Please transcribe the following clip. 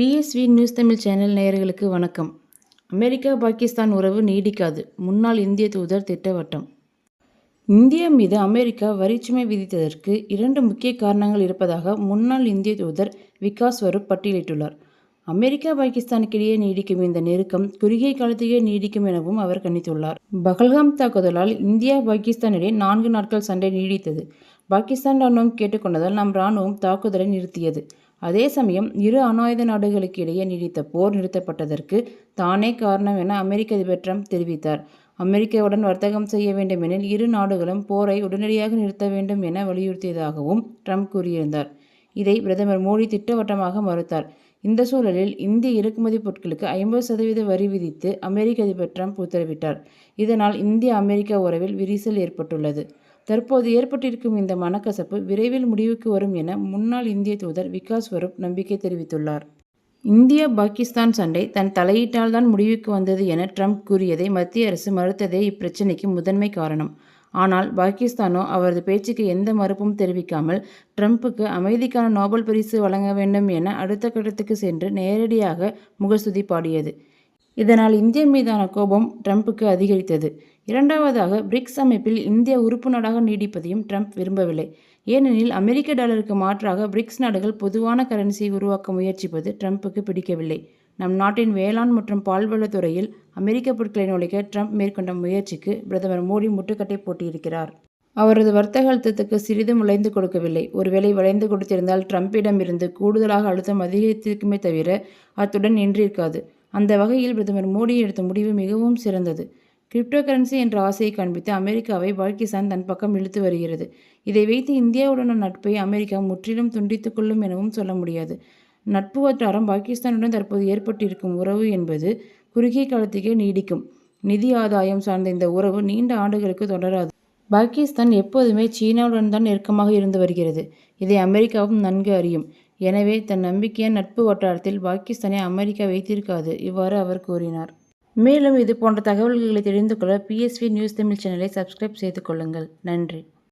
PSV news Tamil channel நேயர்களுக்கு வணக்கம். America Pakistan உறவு நீடிக்காது. முன்னாள் இந்திய தூதர் திட்டவட்டம். இந்தியா மீது அமெரிக்கா வரிச்சுமை விதித்ததற்கு இரண்டு முக்கிய காரணங்கள் இருப்பதாக முன்னாள் இந்திய தூதர் விகாஸ் ஸ்வரூப் பட்டியலிட்டுள்ளார். அமெரிக்கா பாகிஸ்தானுக்கிடையே நீடிக்கும் இந்த நெருக்கம் குறுகிய காலத்திலேயே நீடிக்கும் எனவும் அவர் கணித்துள்ளார். பகல்காம் தாக்குதலால் இந்தியா பாகிஸ்தானிடையே நான்கு நாட்கள் சண்டை நீடித்தது. பாகிஸ்தான் ராணுவம் கேட்டுக்கொண்டதால் நம் ராணுவம் தாக்குதலை நிறுத்தியது. அதே சமயம் இரு அணாயுத நாடுகளுக்கு இடையே நீடித்த போர் நிறுத்தப்பட்டதற்கு தானே காரணம் என அமெரிக்க அதிபர் ட்ரம்ப் தெரிவித்தார். அமெரிக்காவுடன் வர்த்தகம் செய்ய வேண்டுமெனில் இரு நாடுகளும் போரை உடனடியாக நிறுத்த வேண்டும் என வலியுறுத்தியதாகவும் ட்ரம்ப் கூறியிருந்தார். இதை பிரதமர் மோடி திட்டவட்டமாக மறுத்தார். இந்த சூழலில் இந்திய இறக்குமதி பொருட்களுக்கு ஐம்பது சதவீத வரி விதித்து அமெரிக்க அதிபர் ட்ரம்ப் உத்தரவிட்டார். இதனால் இந்திய அமெரிக்க உறவில் விரிசல் ஏற்பட்டுள்ளது. தற்போது ஏற்பட்டிருக்கும் இந்த மனக்கசப்பு விரைவில் முடிவுக்கு வரும் என முன்னாள் இந்திய தூதர் விகாஸ் ஸ்வரூப் நம்பிக்கை தெரிவித்துள்ளார். இந்தியா பாகிஸ்தான் சண்டை தன் தலையீட்டால் தான் முடிவுக்கு வந்தது என ட்ரம்ப் கூறியதை மத்திய அரசு மறுத்ததே இப்பிரச்சினைக்கு முதன்மை காரணம். ஆனால் பாகிஸ்தானோ அவரது பேச்சுக்கு எந்த மறுப்பும் தெரிவிக்காமல் ட்ரம்ப்புக்கு அமைதிக்கான நோபல் பரிசு வழங்க வேண்டும் என அடுத்த கட்டத்துக்கு சென்று நேரடியாக முகஸ்துதி பாடியது. இதனால் இந்தியா மீதான கோபம் ட்ரம்ப்புக்கு அதிகரித்தது. இரண்டாவதாக பிரிக்ஸ் அமைப்பில் இந்தியா உறுப்பு நாடாக நீடிப்பதையும் ட்ரம்ப் விரும்பவில்லை. ஏனெனில் அமெரிக்க டாலருக்கு மாற்றாக பிரிக்ஸ் நாடுகள் பொதுவான கரன்சியை உருவாக்க முயற்சிப்பது ட்ரம்ப்புக்கு பிடிக்கவில்லை. நம் நாட்டின் வேளாண் மற்றும் பால்வளத்துறையில் அமெரிக்க பொருட்களை நுழைக்க ட்ரம்ப் மேற்கொண்ட முயற்சிக்கு பிரதமர் மோடி முட்டுக்கட்டை போட்டியிருக்கிறார். அவரது வர்த்தக அழுத்தத்துக்கு சிறிதும் உழைந்து கொடுக்கவில்லை. ஒருவேளை வளைந்து கொடுத்திருந்தால் ட்ரம்ப்பிடம் இருந்து கூடுதலாக அழுத்தம் அதிகரித்திருக்குமே தவிர அத்துடன் நின்றிருக்காது. அந்த வகையில் பிரதமர் மோடி எடுத்த முடிவு மிகவும் சிறந்தது. கிரிப்டோ கரன்சி என்ற ஆசையை காண்பித்து அமெரிக்காவை பாகிஸ்தான் தன் பக்கம் இழுத்து வருகிறது. இதை வைத்து இந்தியாவுடனான நட்பை அமெரிக்கா முற்றிலும் துண்டித்துக் கொள்ளும் எனவும் சொல்ல முடியாது. நட்பு வட்டாரம் பாகிஸ்தானுடன் தற்போது ஏற்பட்டிருக்கும் உறவு என்பது குறுகிய காலத்துக்கே நீடிக்கும். நிதி ஆதாயம் சார்ந்த இந்த உறவு நீண்ட ஆண்டுகளுக்கு தொடராது. பாகிஸ்தான் எப்போதுமே சீனாவுடன் தான் நெருக்கமாக இருந்து வருகிறது. இதை அமெரிக்காவும் நன்கு அறியும். எனவே தன் நம்பிக்கையான நட்பு வட்டாரத்தில் பாகிஸ்தானை அமெரிக்கா வைத்திருக்காது இவ்வாறு அவர் கூறினார். மேலும் இது போன்ற தகவல்களை தெரிந்து கொள்ள பிஎஸ்வி நியூஸ் தமிழ் சேனலை சப்ஸ்கிரைப் செய்து கொள்ளுங்கள். நன்றி.